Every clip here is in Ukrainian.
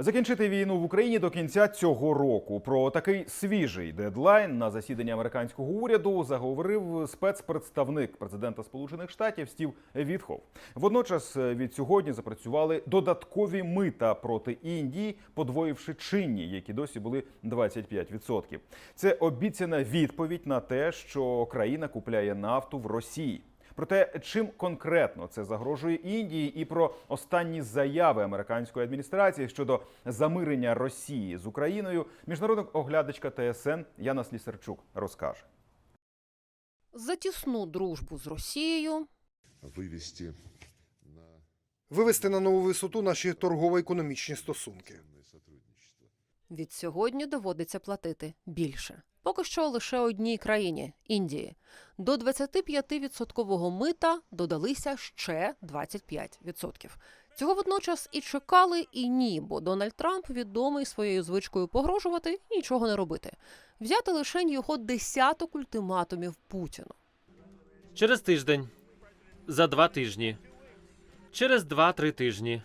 Закінчити війну в Україні до кінця цього року. Про такий свіжий дедлайн на засіданні американського уряду заговорив спецпредставник президента Сполучених Штатів Стів Вітхов. Водночас е, від сьогодні запрацювали додаткові мита проти Індії, подвоївши чинні, які досі були 25%. Це обіцяна відповідь на те, що країна купляє нафту в Росії. Про те, чим конкретно це загрожує Індії, і про останні заяви американської адміністрації щодо замирення Росії з Україною, міжнародна оглядачка ТСН Яна Слісарчук розкаже. За тісну дружбу з Росією вывести на вивести на нову висоту наші торгово-економічні стосунки. від сьогодні доводиться платити більше. Поки що лише одній країні Індії. До 25% мита додалися ще 25%. Цього водночас і чекали, і ні, бо Дональд Трамп відомий своєю звичкою погрожувати і нічого не робити. Взяти лише його десяток ультиматумів Путіну. Через тиждень. За два тижні. Через два-три тижні.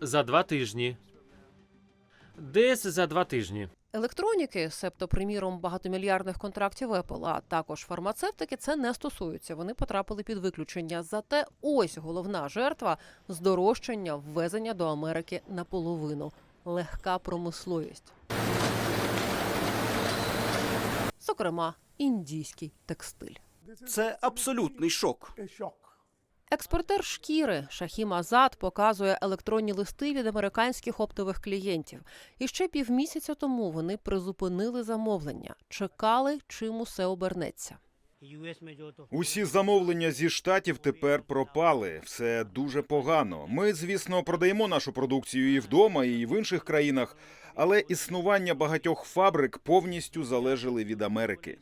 За два тижні. Десь за два тижні. Електроніки, себто, приміром, багатомільярдних контрактів Apple, а також фармацевтики, це не стосується. Вони потрапили під виключення. Зате ось головна жертва здорожчання ввезення до Америки наполовину легка промисловість. Зокрема, індійський текстиль. Це абсолютний шок. Експортер шкіри Шахім Азад показує електронні листи від американських оптових клієнтів. І ще півмісяця тому вони призупинили замовлення, чекали, чим усе обернеться. Усі замовлення зі штатів тепер пропали. Все дуже погано. Ми, звісно, продаємо нашу продукцію і вдома, і в інших країнах, але існування багатьох фабрик повністю залежали від Америки.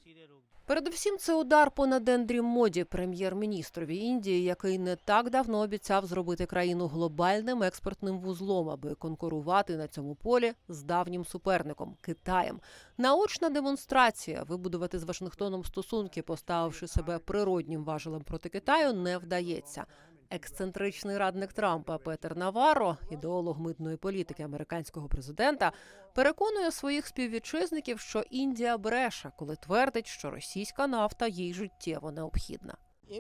Передусім, це удар по Надендрі Моді, прем'єр-міністрові Індії, який не так давно обіцяв зробити країну глобальним експортним вузлом, аби конкурувати на цьому полі з давнім суперником Китаєм. Наочна демонстрація вибудувати з Вашингтоном стосунки, поставивши себе природнім важелем проти Китаю, не вдається. Ексцентричний радник Трампа Петер Наваро, ідеолог митної політики американського президента, переконує своїх співвітчизників, що Індія бреше, коли твердить, що російська нафта їй життєво необхідна.